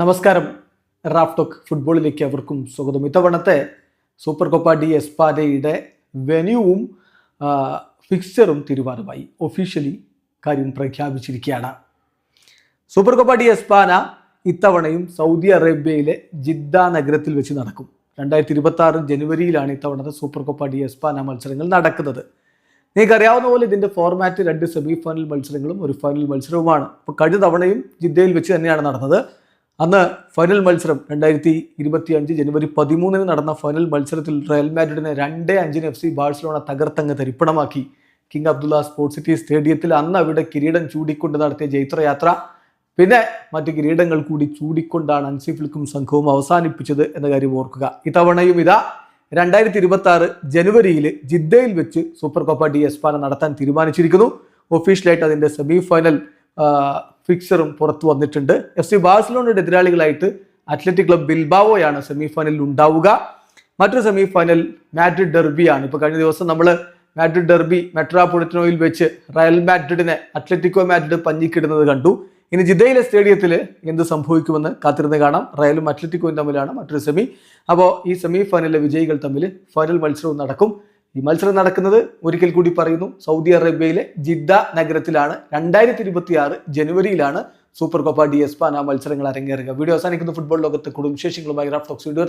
നമസ്കാരം. Raf talk ഫുട്ബോളിലേക്ക് അവർക്കും സ്വാഗതം. ഇത്തവണത്തെ സൂപ്പർ കോപ്പ ഡി എസ്പാരയുടെ വെന്യൂവും ഫിക്സറും തീരുമാനമായി ഒഫീഷ്യലി കാര്യം പ്രഖ്യാപിച്ചിരിക്കുകയാണ്. സൂപ്പർ കോപ്പ ഡി എസ്പാന ഇത്തവണയും സൗദി അറേബ്യയിലെ ജിദ്ദ നഗരത്തിൽ വെച്ച് നടക്കും. രണ്ടായിരത്തി ഇരുപത്തി ആറ് ജനുവരിയിലാണ് ഇത്തവണത്തെ സൂപ്പർ കോപ്പ ഡി എസ്പാന മത്സരങ്ങൾ നടക്കുന്നത്. നിങ്ങൾക്ക് അറിയാവുന്ന പോലെ ഇതിന്റെ ഫോർമാറ്റ് രണ്ട് സെമി ഫൈനൽ മത്സരങ്ങളും ഒരു ഫൈനൽ മത്സരവുമാണ്. അപ്പോൾ കഴിഞ്ഞ തവണയും ജിദ്ദയിൽ വെച്ച് തന്നെയാണ് നടന്നത്. അന്ന് ഫൈനൽ മത്സരം രണ്ടായിരത്തി ഇരുപത്തി അഞ്ച് ജനുവരി പതിമൂന്നിന് നടന്ന ഫൈനൽ മത്സരത്തിൽ റയൽ മാഡ്രിഡിനെ രണ്ടേ അഞ്ചിന് എഫ് സി ബാഴ്സലോണ തകർത്തങ്ങ് തരിപ്പണമാക്കി. കിങ് അബ്ദുള്ള സ്പോർട്സ് സിറ്റി സ്റ്റേഡിയത്തിൽ അന്ന് അവിടെ കിരീടം ചൂടിക്കൊണ്ട് നടത്തിയ ജൈത്രയാത്ര പിന്നെ മറ്റ് കിരീടങ്ങൾ കൂടി ചൂടിക്കൊണ്ടാണ് അൻസിഫിൽക്കും സംഘവും അവസാനിപ്പിച്ചത് എന്ന കാര്യം ഓർക്കുക. ഇത്തവണയും ഇതാ രണ്ടായിരത്തി ഇരുപത്തി ആറ് ജനുവരിയിൽ ജിദ്ദയിൽ വെച്ച് സൂപ്പർ കോപ്പ ഡി എസ്പാന നടത്താൻ തീരുമാനിച്ചിരിക്കുന്നു. ഒഫീഷ്യലായിട്ട് അതിന്റെ സെമി ഫൈനൽ ഫിക്സറും പുറത്തു വന്നിട്ടുണ്ട്. എഫ് സി ബാഴ്സലോണയുടെ എതിരാളികളായിട്ട് അത്ലറ്റിക് ക്ലബ് ബിൽബാവോയാണ് സെമി ഫൈനലിൽ ഉണ്ടാവുക. മറ്റൊരു സെമി ഫൈനൽ മാഡ്രിഡ് ഡെർബിയാണ് ഇപ്പൊ കഴിഞ്ഞ ദിവസം നമ്മൾ മാഡ്രിഡ് ഡെർബി മെട്രോപൊളിറ്റനോയിൽ വെച്ച് റയൽ മാഡ്രിഡിനെ അത്ലറ്റിക്കോ മാഡ്രിഡ് പഞ്ഞിക്കിടുന്നത് കണ്ടു. ഇനി ജിദ്ദയിലെ സ്റ്റേഡിയത്തിൽ എന്ത് സംഭവിക്കുമെന്ന് കാത്തിരുന്ന് കാണാം. റയലും അത്ലറ്റിക്കോയും തമ്മിലാണ് മറ്റൊരു സെമി അപ്പോൾ ഈ സെമി ഫൈനലിലെ വിജയികൾ തമ്മിൽ ഫൈനൽ മത്സരവും നടക്കും. ഈ മത്സരം നടക്കുന്നത് ഒരിക്കൽ കൂടി പറയുന്നു. സൗദി അറേബ്യയിലെ ജിദ്ദ നഗരത്തിലാണ്. രണ്ടായിരത്തി ഇരുപത്തി ആറ് ജനുവരിയിലാണ് സൂപ്പർ കോപ്പ ഡി എസ്പാന മത്സരങ്ങൾ അരങ്ങേറുക. വീഡിയോ അവസാനിക്കുന്ന. ഫുട്ബോൾ ലോകത്തെ കൂടുതൽ വിശേഷങ്ങളുമായി റാഫ്റ്റോക്സ് വീഡിയോ